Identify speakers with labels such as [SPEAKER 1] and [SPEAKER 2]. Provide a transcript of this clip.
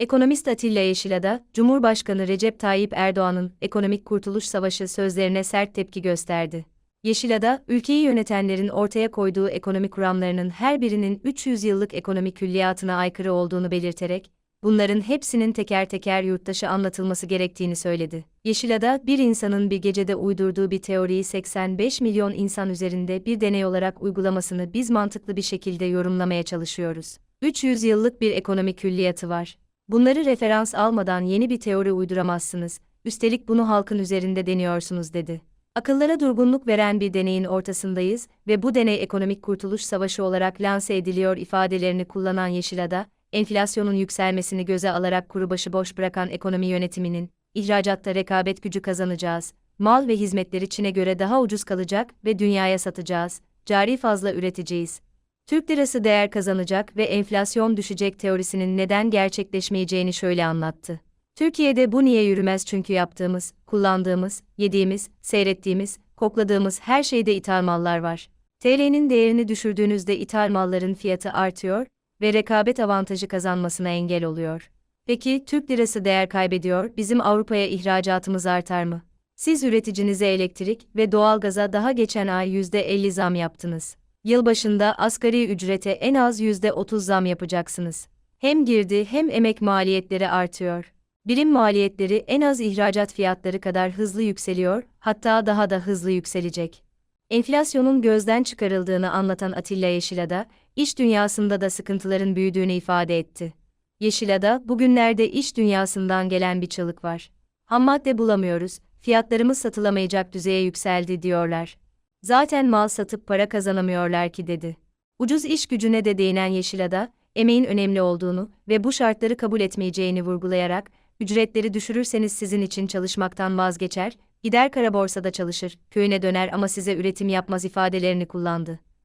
[SPEAKER 1] Ekonomist Atilla Yeşilada, Cumhurbaşkanı Recep Tayyip Erdoğan'ın ekonomik kurtuluş savaşı sözlerine sert tepki gösterdi. Yeşilada, ülkeyi yönetenlerin ortaya koyduğu ekonomik kuramlarının her birinin 300 yıllık ekonomik külliyatına aykırı olduğunu belirterek, bunların hepsinin teker teker yurttaşı anlatılması gerektiğini söyledi. Yeşilada, bir insanın bir gecede uydurduğu bir teoriyi 85 milyon insan üzerinde bir deney olarak uygulamasını biz mantıklı bir şekilde yorumlamaya çalışıyoruz. 300 yıllık bir ekonomik külliyatı var. Bunları referans almadan yeni bir teori uyduramazsınız, üstelik bunu halkın üzerinde deniyorsunuz dedi. Akıllara durgunluk veren bir deneyin ortasındayız ve bu deney ekonomik kurtuluş savaşı olarak lanse ediliyor ifadelerini kullanan Yeşilada, enflasyonun yükselmesini göze alarak kuru başı boş bırakan ekonomi yönetiminin, ihracatta rekabet gücü kazanacağız, mal ve hizmetleri Çin'e göre daha ucuz kalacak ve dünyaya satacağız, cari fazla üreteceğiz. Türk lirası değer kazanacak ve enflasyon düşecek teorisinin neden gerçekleşmeyeceğini şöyle anlattı. Türkiye'de bu niye yürümez çünkü yaptığımız, kullandığımız, yediğimiz, seyrettiğimiz, kokladığımız her şeyde ithal mallar var. TL'nin değerini düşürdüğünüzde ithal malların fiyatı artıyor ve rekabet avantajı kazanmasına engel oluyor. Peki Türk lirası değer kaybediyor, bizim Avrupa'ya ihracatımız artar mı? Siz üreticinize elektrik ve doğalgaza daha geçen ay %50 zam yaptınız. Yılbaşında asgari ücrete en az %30 zam yapacaksınız. Hem girdi hem emek maliyetleri artıyor. Birim maliyetleri en az ihracat fiyatları kadar hızlı yükseliyor, hatta daha da hızlı yükselecek. Enflasyonun gözden çıkarıldığını anlatan Atilla Yeşilada, iş dünyasında da sıkıntıların büyüdüğünü ifade etti. Yeşilada, bugünlerde iş dünyasından gelen bir çığlık var. Ham madde bulamıyoruz, fiyatlarımız satılamayacak düzeye yükseldi diyorlar. Zaten mal satıp para kazanamıyorlar ki dedi. Ucuz iş gücüne de değinen Yeşilada, emeğin önemli olduğunu ve bu şartları kabul etmeyeceğini vurgulayarak, ücretleri düşürürseniz sizin için çalışmaktan vazgeçer, gider kara borsada çalışır, köyüne döner ama size üretim yapmaz ifadelerini kullandı.